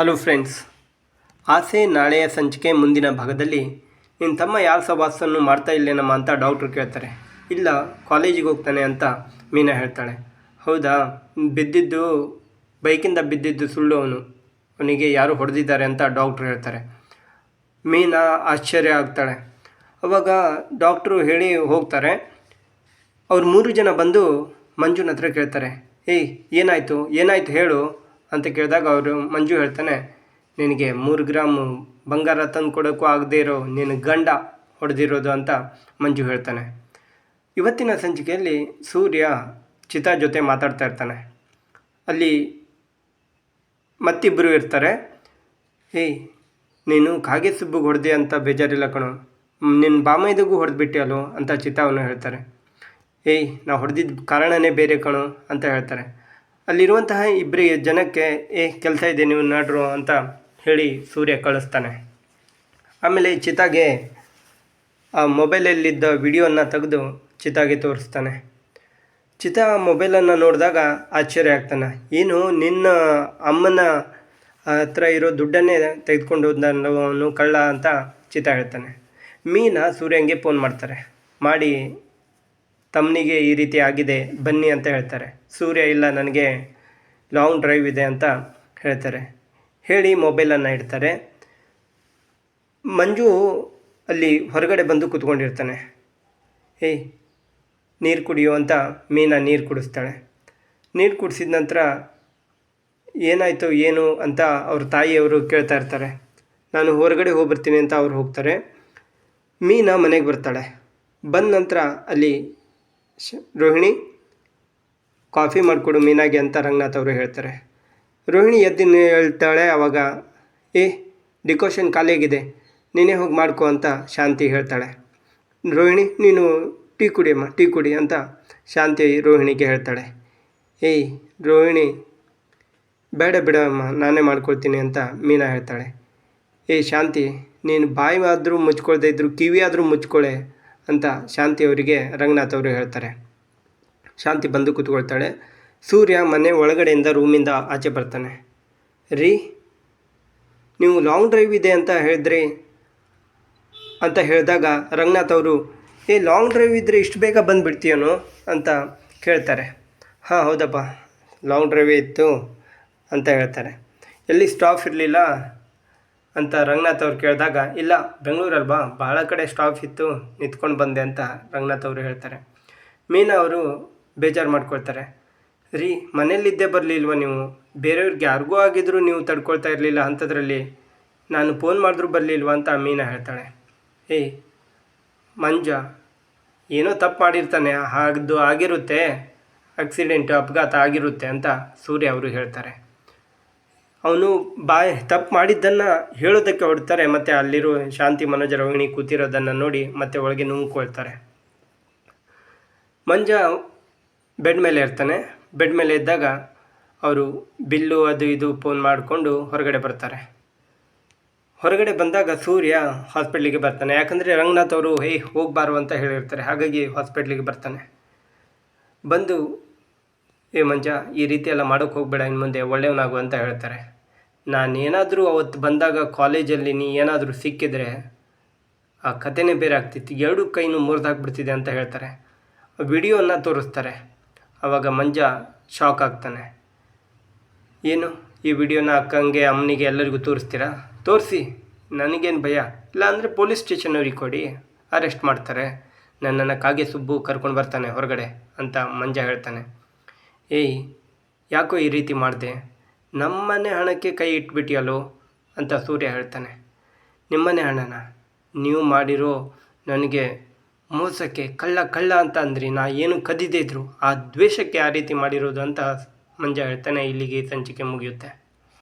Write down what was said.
Hello friends, ಆಸೆ ನಾಳೆಯ ಸಂಚಿಕೆ ಮುಂದಿನ ಭಾಗದಲ್ಲಿ ನಿನ್ನ ತಮ್ಮ ಯಾವ ಸವಾಸನ್ನು ಮಾಡ್ತಾ ಇಲ್ಲೇನಮ್ಮ ಅಂತ ಡಾಕ್ಟ್ರು ಕೇಳ್ತಾರೆ. ಇಲ್ಲ, ಕಾಲೇಜಿಗೆ ಹೋಗ್ತಾನೆ ಅಂತ ಮೀನಾ ಹೇಳ್ತಾಳೆ. ಹೌದಾ, ಬಿದ್ದಿದ್ದು, ಬೈಕಿಂದ ಬಿದ್ದಿದ್ದು ಸುಳ್ಳು ಅವನು. ಅವನಿಗೆ ಯಾರು ಹೊಡೆದಿದ್ದಾರೆ ಅಂತ ಡಾಕ್ಟ್ರು ಹೇಳ್ತಾರೆ. ಮೀನಾ ಆಶ್ಚರ್ಯ ಆಗ್ತಾಳೆ. ಅವಾಗ ಡಾಕ್ಟ್ರು ಹೇಳಿ ಹೋಗ್ತಾರೆ. ಅವ್ರು ಮೂರು ಜನ ಬಂದು ಮಂಜುನ ಹತ್ರ ಕೇಳ್ತಾರೆ. ಏಯ್, ಏನಾಯಿತು ಏನಾಯಿತು ಹೇಳು. ಅಂತ ಕೇಳಿದಾಗ ಅವರು, ಮಂಜು ಹೇಳ್ತಾನೆ, ನಿನಗೆ ಮೂರು ಗ್ರಾಮ್ ಬಂಗಾರ ತಂದು ಕೊಡೋಕ್ಕೂ ಆಗದೇ ಇರೋ ನಿನ್ನ ಗಂಡ ಹೊಡೆದಿರೋದು ಅಂತ ಮಂಜು ಹೇಳ್ತಾನೆ. ಇವತ್ತಿನ ಸಂಚಿಕೆಯಲ್ಲಿ ಸೂರ್ಯ ಚಿತಾ ಜೊತೆ ಮಾತಾಡ್ತಾ ಇರ್ತಾನೆ. ಅಲ್ಲಿ ಮತ್ತಿಬ್ಬರು ಇರ್ತಾರೆ. ಏಯ್ ನೀನು ಕಾಗೆ ಸುಬ್ಬಿಗೆ ಹೊಡೆದೆ ಅಂತ ಬೇಜಾರಿಲ್ಲ ಕಣು. ನಿನ್ನ ಬಾಮೈದಗೂ ಹೊಡೆದ್ಬಿಟ್ಟೆ ಅಲ್ಲೋ ಅಂತ ಚಿತಾವನ್ನು ಹೇಳ್ತಾರೆ. ಏಯ್ ನಾವು ಹೊಡೆದಿದ್ದ ಕಾರಣನೇ ಬೇರೆ ಕಣು, ಅಂತ ಹೇಳ್ತಾರೆ. ಅಲ್ಲಿರುವಂತಹ ಇಬ್ಬರಿಗೆ ಜನಕ್ಕೆ, ಏ, ಕೆಲಸ ಇದೆ ನೀವು ನಡ್ರು ಅಂತ ಹೇಳಿ ಸೂರ್ಯ ಕಳಿಸ್ತಾನೆ. ಆಮೇಲೆ ಚಿತಾಗೆ ಆ ಮೊಬೈಲಲ್ಲಿದ್ದ ವಿಡಿಯೋನ ತೆಗೆದು ಚಿತಾಗೆ ತೋರಿಸ್ತಾನೆ. ಚಿತಾ ಮೊಬೈಲನ್ನು ನೋಡಿದಾಗ ಆಶ್ಚರ್ಯ ಆಗ್ತಾನೆ. ಏನು, ನಿನ್ನ ಅಮ್ಮನ ಹತ್ರ ಇರೋ ದುಡ್ಡನ್ನೇ ತೆಗೆದುಕೊಂಡು ಅವನು ಕಳ್ಳ ಅಂತ ಚಿತಾ ಹೇಳ್ತಾನೆ. ಮೀನಾ ಸೂರ್ಯಂಗೆ ಫೋನ್ ಮಾಡ್ತಾರೆ. ಮಾಡಿ ತಮ್ಮನಿಗೆ ಈ ರೀತಿ ಆಗಿದೆ, ಬನ್ನಿ ಅಂತ ಹೇಳ್ತಾರೆ. ಸೂರ್ಯ, ಇಲ್ಲ, ನನಗೆ ಲಾಂಗ್ ಡ್ರೈವ್ ಇದೆ ಅಂತ ಹೇಳ್ತಾರೆ. ಹೇಳಿ ಮೊಬೈಲನ್ನು ಇಡ್ತಾರೆ. ಮಂಜು ಅಲ್ಲಿ ಹೊರಗಡೆ ಬಂದು ಕೂತ್ಕೊಂಡಿರ್ತಾನೆ. ಏಯ್, ನೀರು ಕುಡಿಯೋ ಅಂತ ಮೀನಾ ನೀರು ಕುಡಿಸ್ತಾಳೆ. ನೀರು ಕುಡಿಸಿದ ನಂತರ ಏನಾಯಿತು, ಏನು ಅಂತ ಅವ್ರ ತಾಯಿಯವರು ಕೇಳ್ತಾ ಇರ್ತಾರೆ. ನಾನು ಹೊರಗಡೆ ಹೋಗ್ಬರ್ತೀನಿ ಅಂತ ಅವ್ರು ಹೋಗ್ತಾರೆ. ಮೀನಾ ಮನೆಗೆ ಬರ್ತಾಳೆ. ಬಂದ ನಂತರ ಅಲ್ಲಿ ರೋಹಿಣಿ, ಕಾಫಿ ಮಾಡಿಕೊಡು, ಮೀನಾಗೆ ಅಂತ ರಂಗನಾಥ್ ಅವರು ಹೇಳ್ತಾರೆ. ರೋಹಿಣಿ ಎದ್ದಿನ ಹೇಳ್ತಾಳೆ ಆವಾಗ ಏ ಡಿಕೋಷನ್ ಖಾಲಿಯಾಗಿದೆ, ನೀನೇ ಹೋಗಿ ಮಾಡ್ಕೊ ಅಂತ ಶಾಂತಿ ಹೇಳ್ತಾಳೆ. ರೋಹಿಣಿ, ನೀನು ಟೀ ಕುಡಿಯಮ್ಮ, ಟೀ ಕುಡಿ ಅಂತ ಶಾಂತಿ ರೋಹಿಣಿಗೆ ಹೇಳ್ತಾಳೆ. ಏಯ್, ರೋಹಿಣಿ, ಬೇಡ ಬಿಡಮ್ಮ, ನಾನೇ ಮಾಡ್ಕೊಳ್ತೀನಿ ಅಂತ ಮೀನಾ ಹೇಳ್ತಾಳೆ. ಏಯ್, ಶಾಂತಿ, ನೀನು ಬಾಯಿ ಆದರೂ ಮುಚ್ಕೊಳ್ದೇ ಇದ್ರು, ಕಿವಿ ಆದರೂ ಮುಚ್ಕೊಳ್ಳೆ ಅಂತ ಶಾಂತಿ ಅವರಿಗೆ ರಂಗನಾಥ್ ಅವರು ಹೇಳ್ತಾರೆ. ಶಾಂತಿ ಬಂದು ಕೂತ್ಕೊಳ್ತಾಳೆ. ಸೂರ್ಯ ಮನೆ ಒಳಗಡೆಯಿಂದ ರೂಮಿಂದ ಆಚೆ ಬರ್ತಾನೆ. ರೀ, ನೀವು ಲಾಂಗ್ ಡ್ರೈವ್ ಇದೆ ಅಂತ ಹೇಳಿದ್ರಿ ಅಂತ ಹೇಳಿದಾಗ ರಂಗನಾಥ್ ಅವರು, ಏ ಲಾಂಗ್ ಡ್ರೈವ್ ಇದ್ದರೆ ಇಷ್ಟು ಬೇಗ ಬಂದುಬಿಡ್ತೀಯೋನು? ಅಂತ ಕೇಳ್ತಾರೆ. ಹಾಂ, ಹೌದಪ್ಪ ಲಾಂಗ್ ಡ್ರೈವೇ ಇತ್ತು, ಅಂತ ಹೇಳ್ತಾರೆ. ಎಲ್ಲಿ ಸ್ಟಾಫ್ ಇರಲಿಲ್ಲ ಅಂತ ರಂಗನಾಥ್ ಅವ್ರು ಕೇಳಿದಾಗ, ಇಲ್ಲ, ಬೆಂಗಳೂರಲ್ವಾ? ಭಾಳ ಕಡೆ ಸ್ಟಾಪ್ ಇತ್ತು, ನಿಂತ್ಕೊಂಡು ಬಂದೆ ಅಂತ ರಂಗನಾಥ್ ಅವರು ಹೇಳ್ತಾರೆ. ಮೀನಾ ಅವರು ಬೇಜಾರು ಮಾಡ್ಕೊಳ್ತಾರೆ. ರೀ ಮನೇಲಿದ್ದೇ ಬರಲಿಲ್ವ ನೀವು? ಬೇರೆಯವ್ರಿಗೆ ಯಾರಿಗೂ ಆಗಿದ್ದರೂ ನೀವು ತಡ್ಕೊಳ್ತಾ ಇರಲಿಲ್ಲ ಅಂಥದ್ರಲ್ಲಿ ನಾನು ಫೋನ್ ಮಾಡಿದ್ರೂ ಬರಲಿಲ್ವ ಅಂತ ಮೀನಾ ಹೇಳ್ತಾಳೆ. ಏಯ್, ಮಂಜ, ಏನೋ ತಪ್ಪು ಮಾಡಿರ್ತಾನೆ, ಹಾಗದು ಆಗಿರುತ್ತೆ. ಆಕ್ಸಿಡೆಂಟ್ ಅಪಘಾತ ಆಗಿರುತ್ತೆ ಅಂತ ಸೂರ್ಯ ಅವರು ಹೇಳ್ತಾರೆ. ಅವನು ಬಾಯ್ ತಪ್ಪು ಮಾಡಿದ್ದನ್ನು ಹೇಳೋದಕ್ಕೆ ಹೊಡ್ತಾರೆ ಮತ್ತು ಅಲ್ಲಿರೋ ಶಾಂತಿ ಮನೋಜ ರೋಹಿಣಿ ಕೂತಿರೋದನ್ನು ನೋಡಿ ಮತ್ತೆ ಒಳಗೆ ನುಂಗ್ಕೊಳ್ತಾರೆ. ಮಂಜ ಬೆಡ್ ಮೇಲೆ ಇರ್ತಾನೆ. ಬೆಡ್ ಮೇಲೆ ಇದ್ದಾಗ ಅವರು ಬಿಲ್ಲು ಅದು ಇದು ಫೋನ್ ಮಾಡಿಕೊಂಡು ಹೊರಗಡೆ ಬರ್ತಾರೆ. ಹೊರಗಡೆ ಬಂದಾಗ ಸೂರ್ಯ ಹಾಸ್ಪಿಟ್ಲಿಗೆ ಬರ್ತಾನೆ. ಯಾಕಂದರೆ ರಂಗನಾಥ್ ಅವರು ಹೇ ಹೋಗಬಾರು ಅಂತ ಹೇಳಿರ್ತಾರೆ. ಹಾಗಾಗಿ ಹಾಸ್ಪಿಟ್ಲಿಗೆ ಬರ್ತಾನೆ. ಬಂದು ಏ ಮಂಜ, ಈ ರೀತಿ ಎಲ್ಲ ಮಾಡೋಕ್ಕೆ ಹೋಗಬೇಡ ಇನ್ನು ಮುಂದೆ ಒಳ್ಳೆಯವನಾಗು ಅಂತ ಹೇಳ್ತಾರೆ. ನಾನು ಏನಾದರೂ ಅವತ್ತು ಬಂದಾಗ ಕಾಲೇಜಲ್ಲಿ ನೀ ಏನಾದರೂ ಸಿಕ್ಕಿದ್ರೆ ಆ ಕಥೆನೇ ಬೇರೆ ಆಗ್ತಿತ್ತು. ಎರಡು ಕೈನೂ ಮುರಿದಾಕ್ಬಿಡ್ತಿದೆ ಅಂತ ಹೇಳ್ತಾರೆ. ವಿಡಿಯೋನ ತೋರಿಸ್ತಾರೆ. ಆವಾಗ ಮಂಜ ಶಾಕ್ ಆಗ್ತಾನೆ. ಏನು, ಈ ವಿಡಿಯೋನ ಅಕ್ಕಂಗೆ, ಅಮ್ಮನಿಗೆ ಎಲ್ಲರಿಗೂ ತೋರಿಸ್ತೀರಾ? ತೋರಿಸಿ. ನನಗೇನು ಭಯ? ಇಲ್ಲ ಅಂದರೆ ಪೊಲೀಸ್ ಸ್ಟೇಷನವ್ರಿಗೆ ಕೊಡಿ. ಅರೆಸ್ಟ್ ಮಾಡ್ತಾರೆ. ನನ್ನನ್ನು ಕಾಗೆ ಸುಬ್ಬು ಕರ್ಕೊಂಡು ಬರ್ತಾನೆ ಹೊರಗಡೆ ಅಂತ ಮಂಜ ಹೇಳ್ತಾನೆ. ಏಯ್, ಯಾಕೋ ಈ ರೀತಿ ಮಾಡಿದೆ? ನಮ್ಮನೆ ಹಣಕ್ಕೆ ಕೈ ಇಟ್ಬಿಟ್ಟಿಯಲ್ಲೋ ಅಂತ ಸೂರ್ಯ ಹೇಳ್ತಾನೆ. ನಿಮ್ಮನೆ ಹಣನ? ನೀವು ಮಾಡಿರೋ ನನಗೆ ಮೋಸಕ್ಕೆ ಕಳ್ಳ ಕಳ್ಳ ಅಂತ ಅಂದ್ರಿ. ನಾ ಏನು ಕದಿದೇ ಇದ್ರು? ಆ ದ್ವೇಷಕ್ಕೆ ಆ ರೀತಿ ಮಾಡಿರೋದು ಅಂತ ಮಂಜ ಹೇಳ್ತಾನೆ. ಇಲ್ಲಿಗೆ ಸಂಚಿಕೆ ಮುಗಿಯುತ್ತೆ.